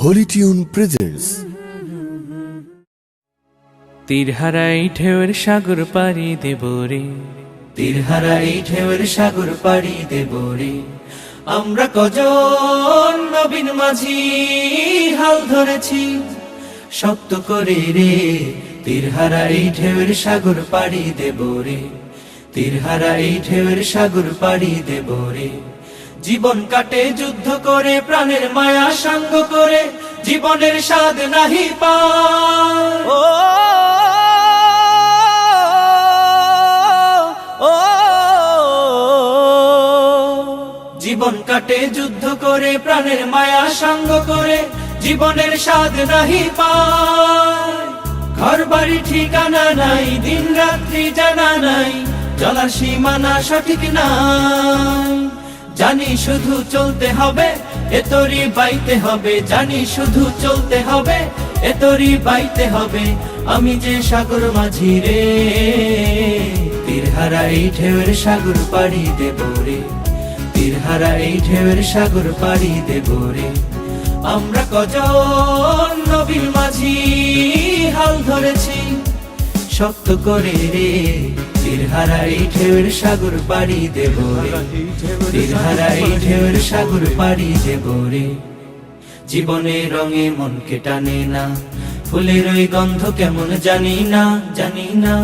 Holi tune presents তীরহারাই ঢেউয়ের সাগর পাড়ি দেব রে। তীরহারাই ঢেউয়ের সাগর পাড়ি দেব রে। আমরা কজন নবীন মাঝি হাল ধরেছি শক্ত করে রে। তীরহারাই ঢেউয়ের সাগর পাড়ি দেব রে। তীরহারাই ঢেউয়ের সাগর পাড়ি দেব রে। জীবন কাটে যুদ্ধ করে প্রাণের মায়া সাঙ্গ করে জীবনের স্বাদ নাহি ও জীবন কাটে যুদ্ধ করে প্রাণের মায়া সাঙ্গ করে জীবনের স্বাদ নাহি পায়। ঘর বাড়ি ঠিকানা নাই দিন রাত্রি জানা নাই চলার সীমানা সঠিক নাই। জানি শুধু চলতে হবে এতরি বাইতে হবে। জানি শুধু চলতে হবে এতরি বাইতে হবে। আমি যে সাগর মাঝি রে তীরহারা এই ঢেউয়ের সাগর পাড়ি দেব রে। তীরহারা এই ঢেউয়ের সাগর পাড়ি দেব রে। আমরা কজন নবীর মাঝি, হাল ধরেছি শক্ত করে রে। জীবনে রঙে মনকে টানে না, ফুলের ওই গন্ধ কেমন জানি না জানি না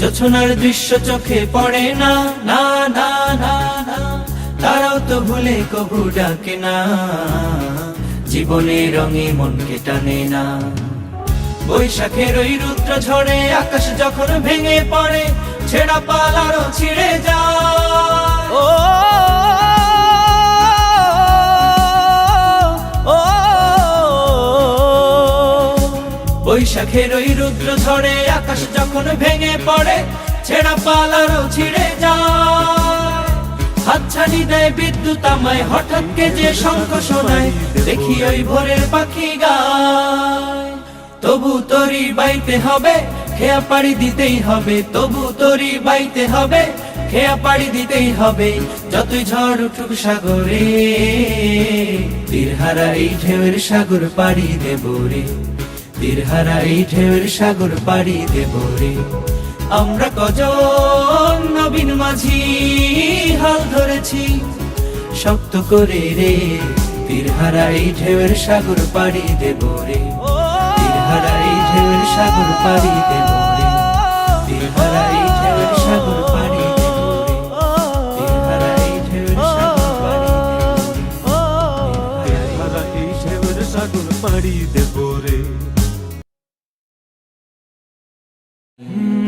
জোছনার দৃশ্য চোখে পড়ে না না না না না, তারাও তো ভুলে কবু ডাকে না। জীবনে রঙে মনকে টানে না, বৈশাখের ওই রুদ্র ঝড়ে আকাশ যখন ভেঙে পড়ে ছেঁড়া পাল আরও ছিঁড়ে যায়। ও বৈশাখের ওই রুদ্র ঝড়ে আকাশ যখন ভেঙে পড়ে ছেঁড়া পাল আরও ছিঁড়ে যায়। হাতছানি দেয় বিদ্যুৎ আমায় হঠাৎ কে যে শঙ্খ শোনায় দেখি ওই ভোরের পাখি গায়। তবু তরি বাইতে হবে খেয়া পাড়ি দিতেই হবে, তবু তরি বাইতে হবে। খেয়া পাড়ি দিতেই হবে, যতই ঝড় উঠুক সাগরে। তীরহারা এই ঢেউয়ের সাগর পাড়ি দেব রে। তীরহারা এই ঢেউয়ের সাগর পাড়ি দেব রে। আমরা কজন নবীন মাঝি হাল ধরেছি শক্ত করে রে। তীরহারা এই ঢেউয়ের সাগর পাড়ি দেব রে। সাগর পাড়ি দেব রে তীরহারা এই ঢেউয়ের সাগর পাড়ি দেব রে তীরহারা এই ঢেউয়ের সাগর পাড়ি দেব রে এই ঢেউয়ের সাগর পাড়ি দেব রে কলরা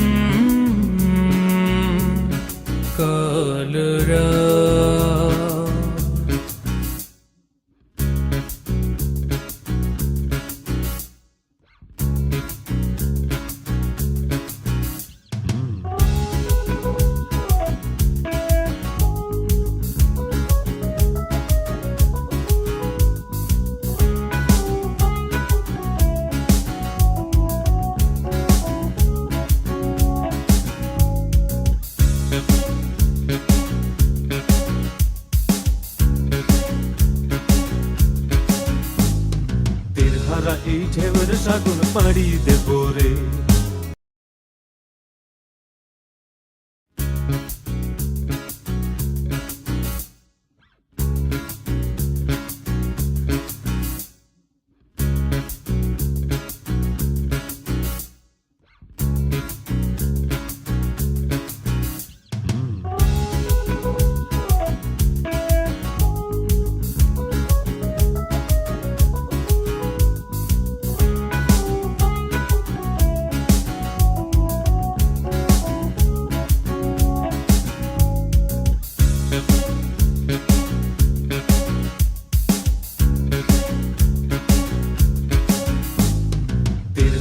এই ঢেউয়ের সাগুন পাড়ি দেব রে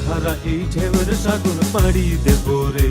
হারা এই ঢেউয়ের সাগর পাড়ি দেব রে